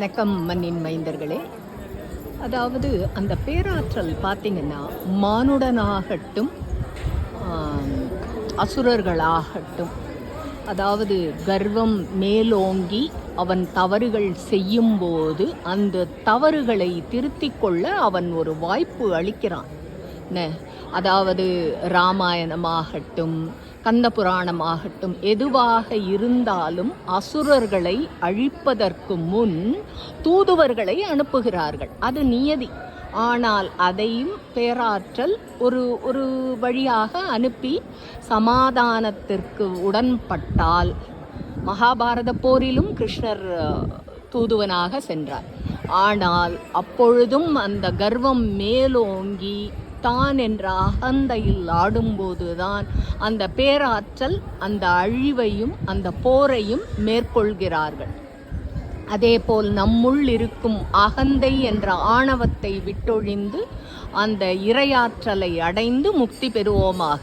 வணக்கம் மண்ணின் மைந்தர்களே. அதாவது அந்த பேராற்றல் பார்த்தீங்கன்னா மானுடனாகட்டும் அசுரர்களாகட்டும். அதாவது கர்வம் மேலோங்கி அவன் தவறுகள் செய்யும்போது அந்த தவறுகளை திருத்திக் கொள்ள அவன் ஒரு வாய்ப்பு அளிக்கிறான். என்ன அதாவது ராமாயணமாகட்டும் கந்த புராணமாகட்டும் எதுவாக இருந்தாலும் அசுரர்களை அழிப்பதற்கு முன் தூதுவர்களை அனுப்புகிறார்கள். அது நியதி. ஆனால் அதையும் பேராற்றல் ஒரு ஒரு வழியாக அனுப்பி சமாதானத்திற்கு உடன்பட்டால் மகாபாரத போரிலும் கிருஷ்ணர் தூதுவனாக சென்றார். ஆனால் அப்பொழுதும் அந்த கர்வம் மேலோங்கி தான் என்ற அகந்தையில் ஆடும்போதுதான் அந்த பேராற்றல் அந்த அழிவையும் அந்த போரையும் மேற்கொள்கிறார்கள். அதேபோல் நம்முள் இருக்கும் அகந்தை என்ற ஆணவத்தை விட்டொழிந்து அந்த இரையாற்றலை அடைந்து முக்தி பெறுவோமாக.